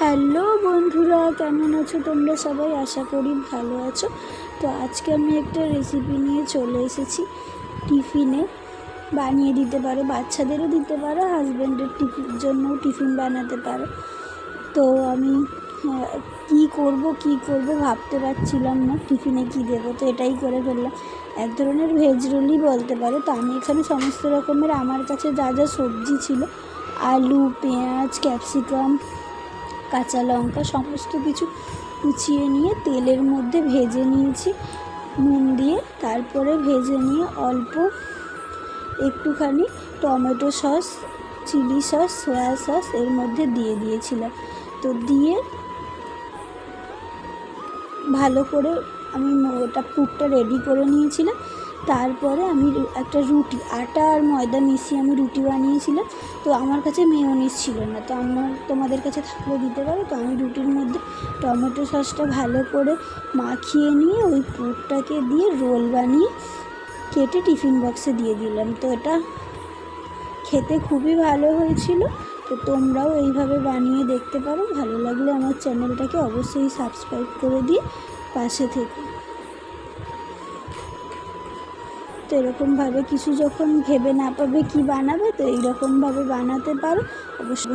Hello বন্ধুরা, কেমন আছো তোমরা সবাই? আশা করি ভালো আছো। তো আজকে আমি একটা রেসিপি নিয়ে চলে এসেছি টিফিনে। বানিয়ে দিতে পারো, বাচ্চাদেরও দিতে পারো হাজব্যান্ডের টিফিন, জন্যও টিফিন বানাতে পারো। তো আমি কী করব কী করব ভাবতে পারছিলাম না, টিফিনে কী দেবো, তো এটাই করে ফেললাম। এক ধরনের ভেজ রোলই বলতে পারো, তো আমি এখানে সমস্ত রকমের, আমার কাছে যা যা সবজি ছিল, আলু, পেঁয়াজ ক্যাপসিকাম কাঁচা লঙ্কা সমস্ত কিছু কুচিয়ে নিয়ে তেলের মধ্যে ভেজে নিয়েছি। নুন দিয়ে তারপরে ভেজে নিয়ে অল্প একটুখানি tomato sauce, chilli sauce, soya sauce এর মধ্যে দিয়ে দিয়েছিলাম। তো দিয়ে ভালো করে আমি ওটা পুরটা রেডি করে নিয়েছিলাম। তারপরে আমি একটা রুটি, আটা আর ময়দা মিশিয়ে আমি রুটি বানিয়েছিলাম। তো আমার কাছে মেয়োনিজ ছিল না। তো আমার, তোমাদের কাছে থাকলে দিতে পারো। তো আমি রুটির মধ্যে টমেটো সসটা ভালো করে মাখিয়ে নিয়ে ওই পুরটাকে দিয়ে রোল বানিয়ে কেটে টিফিন বক্সে দিয়ে দিলাম। তো এটা খেতে খুবই ভালো হয়েছিল। তো তোমরাও এইভাবে বানিয়ে দেখতে পারো। ভালো লাগলে আমার চ্যানেলটাকে অবশ্যই সাবস্ক্রাইব করে দিয়ে পাশে থেকো। তো এরকমভাবে কিছু যখন ভেবে না পাবে কি বানাবে তো এইরকমভাবে বানাতে পারো। অবশ্যই।